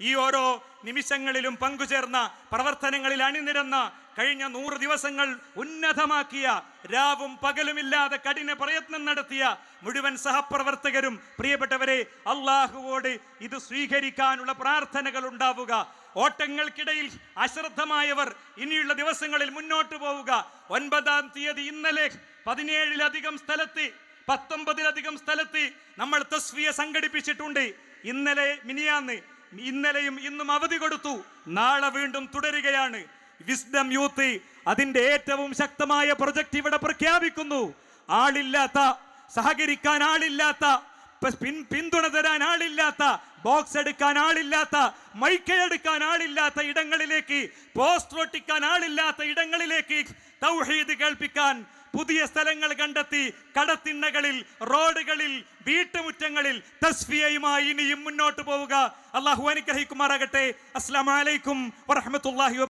ഈ ഓരോ നിമിഷങ്ങളിലും പങ്കുചേർന്ന പ്രവർത്തനങ്ങളിൽ അണിനിരന്ന കഴിഞ്ഞ നൂറ് ദിവസങ്ങൾ ഉന്നതമാക്കിയ രാവും പകലുമില്ലാതെ കഠിന പ്രയത്നം നടത്തിയ മുഴുവൻ സഹപ്രവർത്തകരും പ്രിയപ്പെട്ടവരെ അള്ളാഹുവോട് ഇത് സ്വീകരിക്കാനുള്ള പ്രാർത്ഥനകൾ ഉണ്ടാവുക. ഓട്ടങ്ങൾക്കിടയിൽ അശ്രദ്ധമായവർ ഇനിയുള്ള ദിവസങ്ങളിൽ മുന്നോട്ട് പോവുക. ഒൻപതാം തീയതി ഇന്നലെ പതിനേഴിലധികം സ്ഥലത്ത് പത്തൊമ്പതിലധികം സ്ഥലത്ത് നമ്മൾ തസ്വിയെ സംഘടിപ്പിച്ചിട്ടുണ്ട്. ഇന്നലെ മിനിയാന്ന് ഇന്നലെയും ഇന്നും അവധി കൊടുത്തു. നാളെ വീണ്ടും തുടരുകയാണ്. വിസ്ഡം യൂത്ത് അതിന്റെ ഏറ്റവും ശക്തമായ പ്രൊജക്ട് ഇവിടെ പ്രഖ്യാപിക്കുന്നു. ആളില്ലാത്ത സഹകരിക്കാൻ ആളില്ലാത്ത പിന്തുണ തരാൻ ആളില്ലാത്ത ബോക്സ് എടുക്കാൻ ആളില്ലാത്ത മൈക്കയെടുക്കാൻ ആളില്ലാത്ത ഇടങ്ങളിലേക്ക് പോസ്റ്റ് ഒട്ടിക്കാൻ ആളില്ലാത്ത ഇടങ്ങളിലേക്ക് തൗഹീദ് കേൾപ്പിക്കാൻ പുതിയ സ്ഥലങ്ങൾ കണ്ടെത്തി കടത്തിണ്ണകളിൽ റോഡുകളിൽ വീട്ടുമുറ്റങ്ങളിൽ തസ്ഫിയയുമായി ഇനിയും മുന്നോട്ട് പോവുക. അള്ളാഹു അനുഗ്രഹിക്കുമാറാകട്ടെ. അസ്സലാമു അലൈക്കും വറഹ്മത്തുള്ളാഹി